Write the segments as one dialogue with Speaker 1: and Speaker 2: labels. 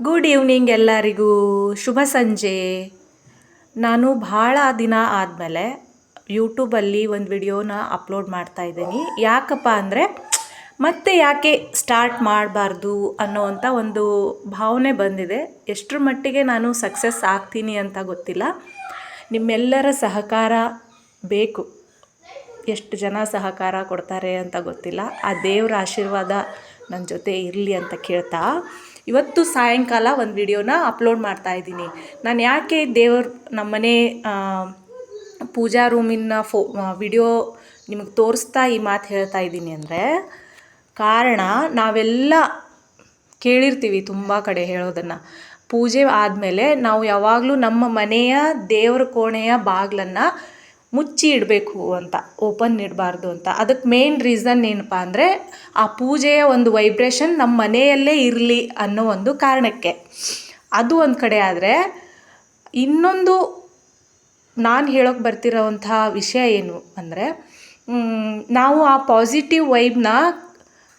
Speaker 1: Good evening ಎಲ್ಲರಿಗೂ. ಶುಭ ಸಂಜೆ. ನಾನು ಭಾಳ ದಿನ ಆದಮೇಲೆ ಯೂಟ್ಯೂಬಲ್ಲಿ ಒಂದು ವಿಡಿಯೋನ ಅಪ್ಲೋಡ್ ಮಾಡ್ತಾ ಇದ್ದೀನಿ. ಯಾಕಪ್ಪ ಅಂದರೆ ಮತ್ತೆ ಯಾಕೆ ಸ್ಟಾರ್ಟ್ ಮಾಡಬಾರ್ದು ಅನ್ನೋವಂಥ ಒಂದು ಭಾವನೆ ಬಂದಿದೆ. ಎಷ್ಟರ ಮಟ್ಟಿಗೆ ನಾನು ಸಕ್ಸಸ್ ಆಗ್ತೀನಿ ಅಂತ ಗೊತ್ತಿಲ್ಲ. ನಿಮ್ಮೆಲ್ಲರ ಸಹಕಾರ ಬೇಕು. ಎಷ್ಟು ಜನ ಸಹಕಾರ ಕೊಡ್ತಾರೆ ಅಂತ ಗೊತ್ತಿಲ್ಲ. ಆ ದೇವರ ಆಶೀರ್ವಾದ ನನ್ನ ಜೊತೆ ಇರಲಿ ಅಂತ ಕೇಳ್ತಾ. ಇವತ್ತು ಸಾಯಂಕಾಲ ಒಂದು ವಿಡಿಯೋನ ಅಪ್ಲೋಡ್ ಮಾಡ್ತಾ ಇದ್ದೀನಿ. ನಾನು ಯಾಕೆ ದೇವರು ನಮ್ಮನೆ ಪೂಜಾ ರೂಮಿನ ಫೋ ವಿಡಿಯೋ ನಿಮಗೆ ತೋರಿಸ್ತಾ ಈ ಮಾತು ಹೇಳ್ತಾ ಇದ್ದೀನಿ ಅಂದರೆ, ಕಾರಣ ನಾವೆಲ್ಲ ಕೇಳಿರ್ತೀವಿ ತುಂಬ ಕಡೆ ಹೇಳೋದನ್ನು. ಪೂಜೆ ಆದಮೇಲೆ ನಾವು ಯಾವಾಗಲೂ ನಮ್ಮ ಮನೆಯ ದೇವ್ರ ಕೋಣೆಯ ಬಾಗಿಲನ್ನು ಮುಚ್ಚಿ ಇಡಬೇಕು ಅಂತ, ಓಪನ್ ಇಡಬಾರ್ದು ಅಂತ. ಅದಕ್ಕೆ ಮೇನ್ ರೀಸನ್ ಏನಪ್ಪ ಅಂದರೆ ಆ ಪೂಜೆಯ ಒಂದು ವೈಬ್ರೇಷನ್ ನಮ್ಮ ಮನೆಯಲ್ಲೇ ಇರಲಿ ಅನ್ನೋ ಒಂದು ಕಾರಣಕ್ಕೆ. ಅದು ಒಂದು ಕಡೆ ಆದರೆ ಇನ್ನೊಂದು ನಾನು ಹೇಳೋಕೆ ಬರ್ತಿರೋವಂಥ ವಿಷಯ ಏನು ಅಂದರೆ ನಾವು ಆ ಪಾಸಿಟಿವ್ ವೈಬ್ನ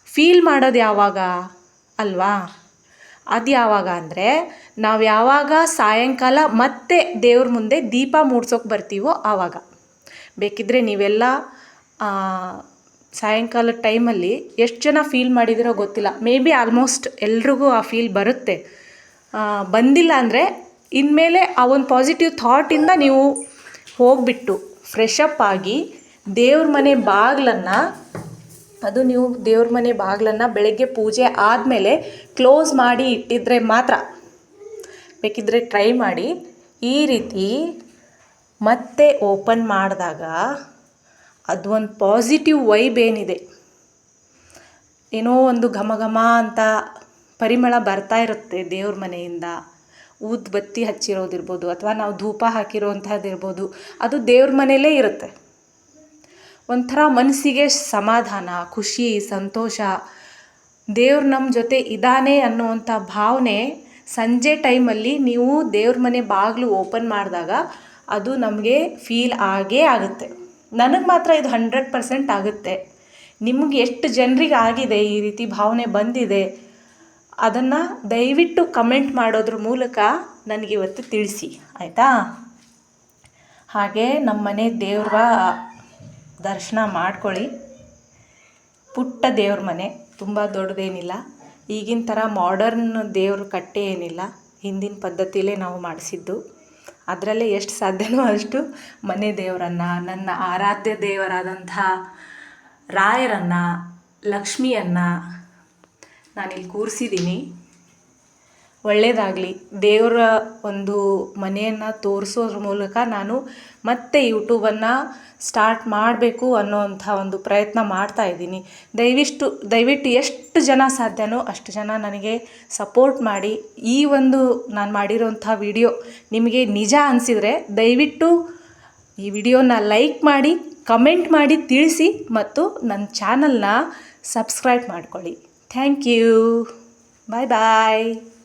Speaker 1: ಫೀಲ್ ಮಾಡೋದು ಯಾವಾಗ ಅಲ್ವಾ? ಅದು ಯಾವಾಗ ಅಂದರೆ ನಾವು ಯಾವಾಗ ಸಾಯಂಕಾಲ ಮತ್ತೆ ದೇವ್ರ ಮುಂದೆ ದೀಪ ಮೂಡ್ಸೋಕೆ ಬರ್ತೀವೋ ಆವಾಗ. ಬೇಕಿದ್ದರೆ ನೀವೆಲ್ಲ ಸಾಯಂಕಾಲದ ಟೈಮಲ್ಲಿ ಎಷ್ಟು ಜನ ಫೀಲ್ ಮಾಡಿದಿರೋ ಗೊತ್ತಿಲ್ಲ. ಮೇ ಬಿ ಆಲ್ಮೋಸ್ಟ್ ಎಲ್ರಿಗೂ ಆ ಫೀಲ್ ಬರುತ್ತೆ. ಬಂದಿಲ್ಲ ಅಂದರೆ ಇನ್ಮೇಲೆ ಆ ಒಂದು ಪಾಸಿಟಿವ್ ಥಾಟಿಂದ ನೀವು ಹೋಗಿಬಿಟ್ಟು ಫ್ರೆಶ್ ಅಪ್ ಆಗಿ ದೇವ್ರ ಮನೆ ಬಾಗಿಲನ್ನು, ಅದು ನೀವು ದೇವ್ರ ಮನೆ ಬಾಗಿಲನ್ನು ಬೆಳಗ್ಗೆ ಪೂಜೆ ಆದಮೇಲೆ ಕ್ಲೋಸ್ ಮಾಡಿ ಇಟ್ಟಿದ್ರೆ ಮಾತ್ರ ಬೇಕಿದ್ದರೆ ಟ್ರೈ ಮಾಡಿ ಈ ರೀತಿ ಮತ್ತೆ ಓಪನ್ ಮಾಡಿದಾಗ ಅದು ಒಂದು ಪಾಸಿಟಿವ್ ವೈಬ್ ಏನಿದೆ. ಏನೋ ಒಂದು ಘಮ ಘಮ ಅಂತ ಪರಿಮಳ ಬರ್ತಾ ಇರುತ್ತೆ ದೇವ್ರ ಮನೆಯಿಂದ. ಊದ್ ಬತ್ತಿ ಹಚ್ಚಿರೋದಿರ್ಬೋದು ಅಥವಾ ನಾವು ಧೂಪ ಹಾಕಿರೋವಂಥದ್ದಿರ್ಬೋದು ಅದು ದೇವ್ರ ಮನೆಯಲ್ಲೇ ಇರುತ್ತೆ. ಒಂಥರ ಮನಸ್ಸಿಗೆ ಸಮಾಧಾನ, ಖುಷಿ, ಸಂತೋಷ, ದೇವ್ರು ನಮ್ಮ ಜೊತೆ ಇದ್ದಾನೆ ಅನ್ನುವಂಥ ಭಾವನೆ ಸಂಜೆ ಟೈಮಲ್ಲಿ ನೀವು ದೇವ್ರ ಮನೆ ಬಾಗಿಲು ಓಪನ್ ಮಾಡಿದಾಗ ಅದು ನಮಗೆ ಫೀಲ್ ಆಗೇ ಆಗುತ್ತೆ. ನನಗೆ ಮಾತ್ರ ಇದು ಹಂಡ್ರೆಡ್ ಪರ್ಸೆಂಟ್ ಆಗುತ್ತೆ. ನಿಮ್ಗೆ ಎಷ್ಟು ಜನರಿಗೆ ಆಗಿದೆ ಈ ರೀತಿ ಭಾವನೆ ಬಂದಿದೆ, ಅದನ್ನು ದಯವಿಟ್ಟು ಕಮೆಂಟ್ ಮಾಡೋದ್ರ ಮೂಲಕ ನನಗೆ ಇವತ್ತು ತಿಳಿಸಿ. ಆಯಿತಾ? ಹಾಗೆ ನಮ್ಮ ಮನೆ ದೇವ್ರ ದರ್ಶನ ಮಾಡ್ಕೊಳ್ಳಿ. ಪುಟ್ಟ ದೇವ್ರ ಮನೆ, ತುಂಬ ದೊಡ್ಡದೇನಿಲ್ಲ. ಈಗಿನ ಥರ ಮಾಡರ್ನ್ ದೇವ್ರ ಕಟ್ಟೆ ಏನಿಲ್ಲ. ಹಿಂದಿನ ಪದ್ಧತಿಲೇ ನಾವು ಮಾಡಿಸಿದ್ದು. ಅದರಲ್ಲೇ ಎಷ್ಟು ಸಾಧ್ಯನೋ ಅಷ್ಟು ಮನೆ ದೇವರನ್ನು ನನ್ನ ಆರಾಧ್ಯ ದೇವರಾದಂಥ ರಾಯರನ್ನು ಲಕ್ಷ್ಮಿಯನ್ನು ನಾನಿಲ್ಲಿ ಕೂರಿಸಿದ್ದೀನಿ. ಒಳ್ಳೆಯದಾಗಲಿ ದೇವರ ಒಂದು ಮನೆಯನ್ನು ತೋರಿಸೋದ್ರ ಮೂಲಕ ನಾನು ಮತ್ತೆ ಯೂಟ್ಯೂಬನ್ನು ಸ್ಟಾರ್ಟ್ ಮಾಡಬೇಕು ಅನ್ನೋವಂಥ ಒಂದು ಪ್ರಯತ್ನ ಮಾಡ್ತಾ ಇದ್ದೀನಿ. ದಯವಿಷ್ಟು, ದಯವಿಟ್ಟು ಎಷ್ಟು ಜನ ಸಾಧ್ಯನೋ ಅಷ್ಟು ಜನ ನನಗೆ ಸಪೋರ್ಟ್ ಮಾಡಿ. ಈ ಒಂದು ನಾನು ಮಾಡಿರೋಂಥ ವಿಡಿಯೋ ನಿಮಗೆ ನಿಜ ಅನಿಸಿದರೆ ದಯವಿಟ್ಟು ಈ ವಿಡಿಯೋನ ಲೈಕ್ ಮಾಡಿ, ಕಮೆಂಟ್ ಮಾಡಿ, ತಿಳಿಸಿ ಮತ್ತು ನನ್ನ ಚಾನಲ್ನ ಸಬ್ಸ್ಕ್ರೈಬ್ ಮಾಡ್ಕೊಳ್ಳಿ. Thank you. Bye bye.